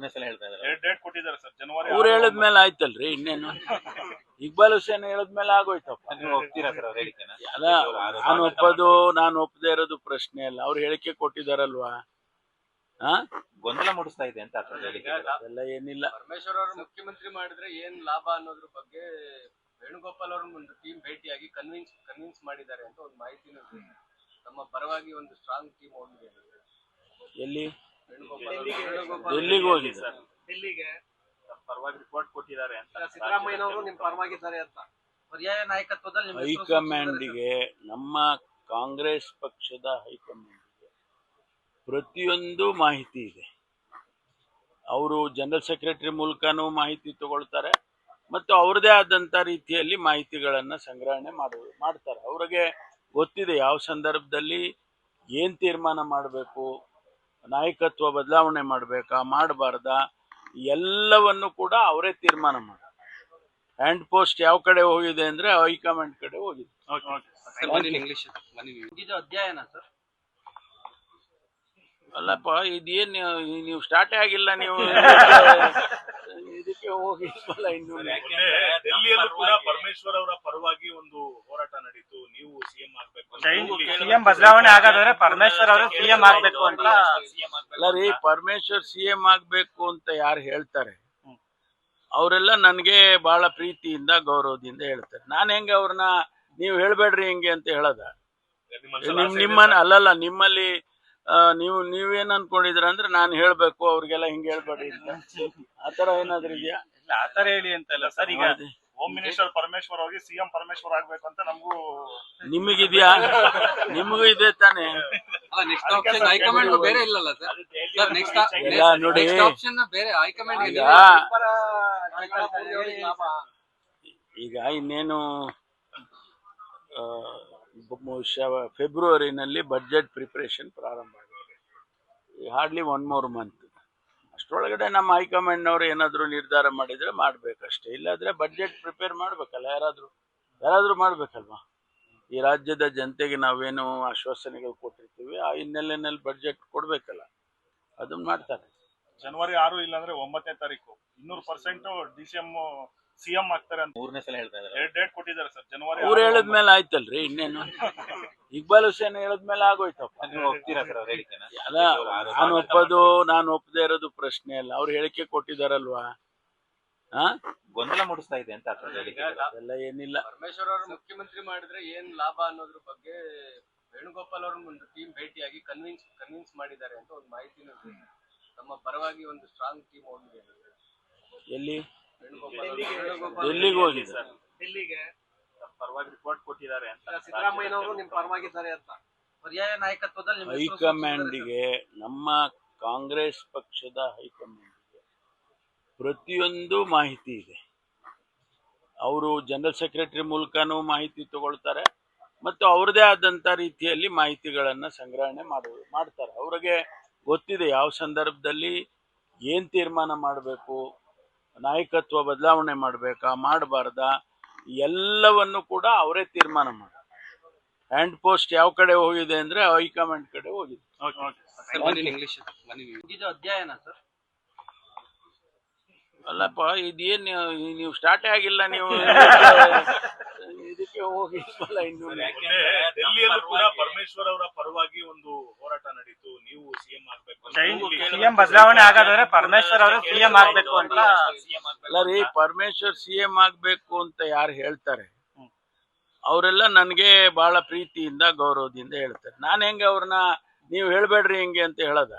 ಮೂರನೇ ಸಲ ಹೇಳ್ತಾ ಇದ್ದಾರೆ. ಡೇಟ್ ಡೇಟ್ ಕೊಟ್ಟಿದ್ದಾರೆ ಸರ್. ಜನವರಿ ಅವ್ರು ಹೇಳಿದ್ಮೇಲೆ ಆಯ್ತಲ್ರಿ ಇನ್ನೇನು? ಇಕ್ಬಾಲ್ ಹುಸೇನ್ ಹೇಳಿದ್ಮೇಲೆ ಆಗೋಯ್ತಪ್ಪ. ನೀವು ಹೋಗ್ತೀರಾ ಸರ್ ಅವ್ರ ಹೇಳಿಕೆನ? ಅಲ್ಲ ನಾನು ಒಪ್ಪದು ನಾನು ಒಪ್ಪದೇ ಇರೋದು ಪ್ರಶ್ನೆ ಅಲ್ಲ. ಅವ್ರು ಹೇಳಿಕೆ ಕೊಟ್ಟಿದಾರಲ್ವಾ? ಹಾ ಗೊಂದಲ ಮೂಡಿಸ್ತಾ ಇದೆ ಅಂತ ಅದ್ರ ಹೇಳಿಕೆ ಅದೆಲ್ಲ ಏನಿಲ್ಲ. ಪರಮೇಶ್ವರ್ ಅವರು ಮುಖ್ಯಮಂತ್ರಿ ಮಾಡಿದ್ರೆ ಏನ್ ಲಾಭ ಅನ್ನೋದ್ರ ಬಗ್ಗೆ ವೇಣುಗೋಪಾಲ್ ಅವ್ರನ್ನ ಒಂದು ಟೀಮ್ ಭೇಟಿಯಾಗಿ ಕನ್ವಿನ್ಸ್ ಕನ್ವಿನ್ಸ್ ಮಾಡಿದ್ದಾರೆ ಅಂತ ಒಂದು ಮಾಹಿತಿನೂ ಇದೆ. ನಮ್ಮ ಪರವಾಗಿ ಒಂದು ಸ್ಟ್ರಾಂಗ್ ಟೀಮ್ ಹೋಗಿದೆ ಎಲ್ಲಿ? ಅವರು- ವೇಣುಗೋಪಾಲ್ ಎಲ್ಲಿಗೆ ಪರವಾಗಿ ರಿಪೋರ್ಟ್ ಕೊಟ್ಟಿದ್ದಾರೆ ಅಂತ ಸಿದ್ದರಾಮಯ್ಯನವರು ನಿಮ್ ಪರವಾಗಿದ್ದಾರೆ ಅಂತ. ಪರ್ಯಾಯ ನಾಯಕತ್ವದಲ್ಲಿ ನಿಮ್ಮ ಹೆಸರು ಹೈಕಮಾಂಡಿಗೆ ನಮ್ಮ ಕಾಂಗ್ರೆಸ್ ಪಕ್ಷದ ಹೈಕಮಾಂಡ್ ಪ್ರತಿಯೊಂದು ಮಾಹಿತಿ ಇದೆ. ಅವರು ಜನರಲ್ ಸೆಕ್ರೆಟರಿ ಮೂಲಕನೂ ಮಾಹಿತಿ ತಗೊಳ್ತಾರೆ ಮತ್ತು ಅವ್ರದೇ ಆದಂಥ ರೀತಿಯಲ್ಲಿ ಮಾಹಿತಿಗಳನ್ನು ಸಂಗ್ರಹಣೆ ಮಾಡು ಮಾಡ್ತಾರೆ. ಅವ್ರಿಗೆ ಗೊತ್ತಿದೆ ಯಾವ ಸಂದರ್ಭದಲ್ಲಿ ಏನು ತೀರ್ಮಾನ ಮಾಡಬೇಕು ನಾಯಕತ್ವ ಬದಲಾವಣೆ ಮಾಡಬೇಕಾ ಮಾಡಬಾರ್ದಾ ಎಲ್ಲವನ್ನು ಕೂಡ ಅವರೇ ತೀರ್ಮಾನ ಮಾಡ. ಹ್ಯಾಂಡ್ ಪೋಸ್ಟ್ ಯಾವ ಕಡೆ ಹೋಗಿದೆ ಅಂದ್ರೆ ಹೈಕಮಾಂಡ್ ಕಡೆ ಹೋಗಿದೆ. ಇಂಗ್ಲಿಷ್ ಇದು ಅಧ್ಯಯನ ಸರ್? ಅಲ್ಲಪ್ಪ ಇದೇನ್ ನೀವು- ಸ್ಟಾರ್ಟ್ ಆಗಿಲ್ಲ ನೀವು. ಇದಕ್ಕೆ ಹೋಗಿ ಡೆಲ್ಲಿಯಲ್ಲೂ ಕೂಡ ಪರಮೇಶ್ವರ್ ಅವರ ಪರವಾಗಿ ಒಂದು ಹೋರಾಟ ನಡೀತು. ಸಿಎಂ ಬದಲಾವಣೆ ಆಗೋದಾದ್ರೆ ಪರಮೇಶ್ವರ್ ಅವರು ಸಿಎಂ ಆಗ್ಬೇಕು ಅಂತ. ಅಲ್ಲ ರೀ ಪರಮೇಶ್ವರ್ ಸಿ ಎಂ ಆಗ್ಬೇಕು ಅಂತ ಯಾರು ಹೇಳ್ತಾರೆ? ಅವರೆಲ್ಲ ನನಗೆ ಬಹಳ ಪ್ರೀತಿಯಿಂದ ಗೌರವದಿಂದ ಹೇಳ್ತಾರೆ. ನಾನು ಹೆಂಗೆ ಅವ್ರನ್ನ ನೀವು ಹೇಳ್ಬೇಡ್ರಿ ಹೆಂಗೆ ಅಂತ ಹೇಳದ? ನಿಮ್ಮ ನಿಮ್ ನಿಮ್ಮನ್ನ ಅಲ್ಲಲ್ಲ ನಿಮ್ಮಲ್ಲಿ ಆ, ನೀವು ನೀವೇನ್ ಅನ್ಕೊಂಡಿದ್ರ ಅಂದ್ರೆ ನಾನು ಹೇಳ್ಬೇಕು ಅವ್ರಿಗೆಲ್ಲ ಹಿಂಗೆ ಹೇಳ್ಬೇಡ್ರಿ ಅಂತ. ಆತರ ಏನಾದ್ರು ಇದೆಯಾ? ಇಲ್ಲ, ಆ ಹೇಳಿ ಅಂತ ಇಲ್ಲ ಸರ್. ಈಗ. ಹೋಮ್ ಮಿನಿಸ್ಟರ್ ಪರಮೇಶ್ವರ್ ಹೋಗಿ ಸಿಎಂ ಪರಮೇಶ್ವರ್ ಆಗ್ಬೇಕು ಅಂತ ನಮಗೂ ನಿಮಗಿದ್ಯಾ? ನಿಮಗೂ ಇದೆ ತಾನೆ? ನೆಕ್ಸ್ಟ್ ಆಪ್ಷನ್ ಹೈಕಮಾಂಡ್ ಬೇರೆ ಇಲ್ಲಲ್ಲ ಸರ್ ಸರ್ ನೆಕ್ಸ್ಟ್ ಎಲ್ಲ ನೋಡಿ. ನೆಕ್ಸ್ಟ್ ಆಪ್ಷನ್ ಬೇರೆ ಹೈಕಮಾಂಡ್ ಈಗ ಈಗ ಇನ್ನೇನು ಫೆಬ್ರವರಿನಲ್ಲಿ ಬಜೆಟ್ ಪ್ರಿಪರೇಷನ್ ಪ್ರಾರಂಭ ಆಗಿದೆ. ಹಾರ್ಡ್ಲಿ ಒನ್ ಮೋರ್ ಮಂತ್ ಅಷ್ಟರೊಳಗಡೆ ನಮ್ಮ ಹೈಕಮಾಂಡ್ನವ್ರು ಏನಾದರೂ ನಿರ್ಧಾರ ಮಾಡಿದರೆ ಮಾಡಬೇಕಷ್ಟೇ. ಇಲ್ಲಾದ್ರೆ ಬಜೆಟ್ ಪ್ರಿಪೇರ್ ಮಾಡಬೇಕಲ್ಲ, ಯಾರಾದರೂ ಯಾರಾದರೂ ಮಾಡಬೇಕಲ್ವಾ? ಈ ರಾಜ್ಯದ ಜನತೆಗೆ ನಾವೇನು ಆಶ್ವಾಸನೆಗಳು ಕೊಟ್ಟಿರ್ತೀವಿ, ಆ ಹಿನ್ನೆಲೆಯಲ್ಲಿ ಬಜೆಟ್ ಕೊಡಬೇಕಲ್ಲ. ಅದನ್ನ ಮಾಡ್ತಾರೆ. ಜನವರಿ ಆರು ಇಲ್ಲಾಂದ್ರೆ ಒಂಬತ್ತನೇ ತಾರೀಕು. ಇನ್ನೂರು ಪರ್ಸೆಂಟ್ ಡಿ ಸಿಎಂ ಆಗ್ತಾರೆ ಅಂತ ಮೂರನೇ ಸಲ ಹೇಳ್ತಾ ಇದ್ದಾರೆ. ಎರಡ್ ಡೇಟ್ ಕೊಟ್ಟಿದ್ದಾರೆ ಸರ್ ಜನವರಿ ಅವ್ರು ಹೇಳಿದ್ಮೇಲೆ ಆಯ್ತಲ್ರಿ ಇನ್ನೇನು? ಇಕ್ಬಾಲ್ ಹುಸೇನ್ ಹೇಳಿದ್ಮೇಲೆ ಆಗೋಯ್ತಪ್ಪ. ನೀವು ಹೋಗ್ತೀರಾ ಸರ್ ಅವ್ರ ಹೇಳಿಕೆನ? ಅಲ್ಲ ನಾನು ಒಪ್ಪದು ನಾನು ಒಪ್ಪದೇ ಇರೋದು ಪ್ರಶ್ನೆ ಅಲ್ಲ. ಅವ್ರು ಹೇಳಿಕೆ ಕೊಟ್ಟಿದಾರಲ್ವಾ? ಹಾ ಗೊಂದಲ ಮೂಡಿಸ್ತಾ ಇದೆ ಅಂತ ಹೇಳಿಕೆ ಅದೆಲ್ಲ ಏನಿಲ್ಲ. ಪರಮೇಶ್ವರ್ ಅವರು ಮುಖ್ಯಮಂತ್ರಿ ಮಾಡಿದ್ರೆ ಏನ್ ಲಾಭ ಅನ್ನೋದ್ರ ಬಗ್ಗೆ ವೇಣುಗೋಪಾಲ್ ಅವ್ರ ಒಂದು ಟೀಮ್ ಭೇಟಿಯಾಗಿ ಕನ್ವಿನ್ಸ್ ಕನ್ವಿನ್ಸ್ ಮಾಡಿದ್ದಾರೆ ಅಂತ ಒಂದು ಮಾಹಿತಿನೂ ಇದೆ. ನಮ್ಮ ಪರವಾಗಿ ಒಂದು ಸ್ಟ್ರಾಂಗ್ ಟೀಮ್ ಹೋಗಿದೆ ಎಲ್ಲಿ? ವೇಣುಗೋಪಾಲ್ ಹೋಗಿದೆ. ಪರವಾಗಿ ರಿಪೋರ್ಟ್ ಕೊಟ್ಟಿದ್ದಾರೆ ಅಂತ ಸಿದ್ದರಾಮಯ್ಯನವರು ನಿಮ್ ಪರವಾಗಿದ್ದಾರೆ ಅಂತ. ಪರ್ಯಾಯ ನಾಯಕತ್ವದಲ್ಲಿ ನಿಮ್ಮ ಹೈಕಮಾಂಡಿಗೆ ಕಾಂಗ್ರೆಸ್ ಪಕ್ಷದ ಹೈಕಮಾಂಡ್ ಪ್ರತಿಯೊಂದು ಮಾಹಿತಿ ಇದೆ. ಅವರು ಜನರಲ್ ಸೆಕ್ರೆಟರಿ ಮೂಲಕನೂ ಮಾಹಿತಿ ತಗೊಳ್ತಾರೆ ಮತ್ತು ಅವ್ರದೇ ಆದಂಥ ರೀತಿಯಲ್ಲಿ ಮಾಹಿತಿಗಳನ್ನು ಸಂಗ್ರಹಣೆ ಮಾಡು ಮಾಡ್ತಾರೆ. ಅವ್ರಿಗೆ ಗೊತ್ತಿದೆ ಯಾವ ಸಂದರ್ಭದಲ್ಲಿ ಏನು ತೀರ್ಮಾನ ಮಾಡಬೇಕು ನಾಯಕತ್ವ ಬದಲಾವಣೆ ಮಾಡಬೇಕಾ ಮಾಡಬಾರ್ದಾ ಎಲ್ಲವನ್ನು ಕೂಡ ಅವರೇ ತೀರ್ಮಾನ ಮಾಡ ಹ್ಯಾಂಡ್ ಪೋಸ್ಟ್ ಯಾವ ಕಡೆ ಹೋಗಿದೆ ಅಂದ್ರೆ ಹೈಕಮಾಂಡ್ ಕಡೆ ಹೋಗಿದೆ. ಇಂಗ್ಲಿಷ್ ಇದು ಅಧ್ಯಯನ ಸರ್ ಅಲ್ಲಪ್ಪ ಇದೇನ್ ನೀವು- ಸ್ಟಾರ್ಟ್ ಆಗಿಲ್ಲ ನೀವು. ಇದಕ್ಕೆ ಹೋಗಿ ಅಲ್ಲ ಇನ್ನು. ಡೆಲ್ಲಿಯಲ್ಲೂ ಕೂಡ ಪರಮೇಶ್ವರ್ ಅವರ ಪರವಾಗಿ ಒಂದು ಹೋರಾಟ ನಡೀತು ನೀವು ಸಿಎಂ ಬದಲಾವಣೆ ಆಗೋದಾದ್ರೆ ಪರಮೇಶ್ವರ್ ಅವರು ಸಿಎಂ ಆಗ್ಬೇಕು ಅಂತ ಅಲ್ಲ ರೀ ಪರಮೇಶ್ವರ್ ಸಿಎಂ ಆಗ್ಬೇಕು ಅಂತ ಯಾರು ಹೇಳ್ತಾರೆ? ಅವರೆಲ್ಲ ನನಗೆ ಬಹಳ ಪ್ರೀತಿಯಿಂದ ಗೌರವದಿಂದ ಹೇಳ್ತಾರೆ. ನಾನು ಹೆಂಗೆ ಅವ್ರನ್ನ ನೀವು ಹೇಳ್ಬೇಡ್ರಿ ಹೆಂಗೆ ಅಂತ ಹೇಳದ?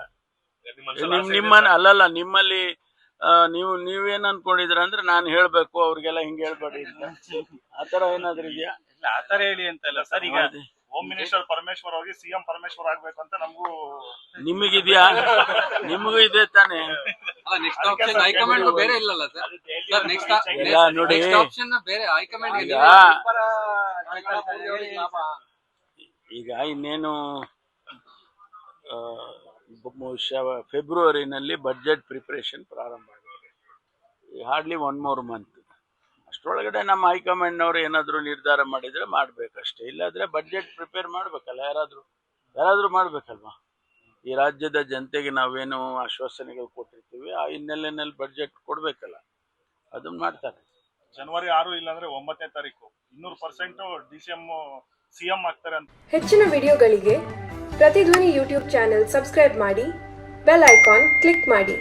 ನಿಮ್ ನಿಮ್ಮನ್ನ ಅಲ್ಲಲ್ಲ ನಿಮ್ಮಲ್ಲಿ ಆ, ನೀವು ನೀವೇನ್ ಅನ್ಕೊಂಡಿದ್ರ ಅಂದ್ರೆ ನಾನು ಹೇಳ್ಬೇಕು ಅವ್ರಿಗೆಲ್ಲ ಹಿಂಗೆ ಹೇಳ್ಬೇಡ್ರಿ ಅಂತ. ಆತರ ಏನಾದ್ರು ಇದೆಯಾ? ಇಲ್ಲ, ಆ ಹೇಳಿ ಅಂತ ಇಲ್ಲ. ಸರ್ ಈಗ. ಹೋಮ್. ಮಿನಿಸ್ಟರ್ ಪರಮೇಶ್ವರ್ ಹೋಗಿ ಸಿಎಂ ಪರಮೇಶ್ವರ್ ಆಗ್ಬೇಕು ಅಂತ ನಮಗೂ ನಿಮಗಿದ್ಯಾ? ನಿಮಗೂ ಇದೆ ತಾನೆ? ನೆಕ್ಸ್ಟ್ ಆಪ್ಷನ್ ಹೈಕಮಾಂಡ್ ಬೇರೆ ಇಲ್ಲಲ್ಲ ಸರ್? ಸರ್ ನೆಕ್ಸ್ಟ್ ನೋಡಿ. ಆಪ್ಷನ್ ಬೇರೆ ಹೈಕಮಾಂಡ್ ಈಗ ಈಗ ಇನ್ನೇನು ಫೆಬ್ರವರಿನಲ್ಲಿ ಬಜೆಟ್ ಪ್ರಿಪ್ರೇಷನ್ ಪ್ರಾರಂಭ ಆಗಿದೆ. ಹಾರ್ಡ್ಲಿ ಒನ್ ಮೋರ್ ಮಂತ್ ಅಷ್ಟರೊಳಗಡೆ ನಮ್ಮ ಹೈಕಮಾಂಡ್ನವ್ರು ಏನಾದರೂ ನಿರ್ಧಾರ ಮಾಡಿದರೆ ಮಾಡಬೇಕಷ್ಟೇ. ಇಲ್ಲಾದರೆ ಬಜೆಟ್ ಪ್ರಿಪೇರ್ ಮಾಡಬೇಕಲ್ಲ ಯಾರಾದರೂ ಯಾರಾದರೂ ಮಾಡಬೇಕಲ್ವಾ? ಈ ರಾಜ್ಯದ ಜನತೆಗೆ ನಾವೇನು ಆಶ್ವಾಸನೆಗಳು ಕೊಟ್ಟಿರ್ತೀವಿ ಆ ಹಿನ್ನೆಲೆಯಲ್ಲಿ ಬಜೆಟ್ ಕೊಡಬೇಕಲ್ಲ. ಅದನ್ನ ಮಾಡ್ತಾರೆ. ಜನವರಿ ಆರು ಇಲ್ಲಾಂದ್ರೆ ಒಂಬತ್ತನೇ ತಾರೀಕು. ಇನ್ನೂರು percent D C M CM ಆಗ್ತಾರೆ ಅಂತ. ಹೆಚ್ಚಿನ ವಿಡಿಯೋಗಳಿಗೆ ಪ್ರತಿಧ್ವನಿ ಯೂಟ್ಯೂಬ್ ಚಾನೆಲ್ ಸಬ್ಸ್ಕ್ರೈಬ್ ಮಾಡಿ ಬೆಲ್ ಐಕಾನ್ ಕ್ಲಿಕ್ ಮಾಡಿ.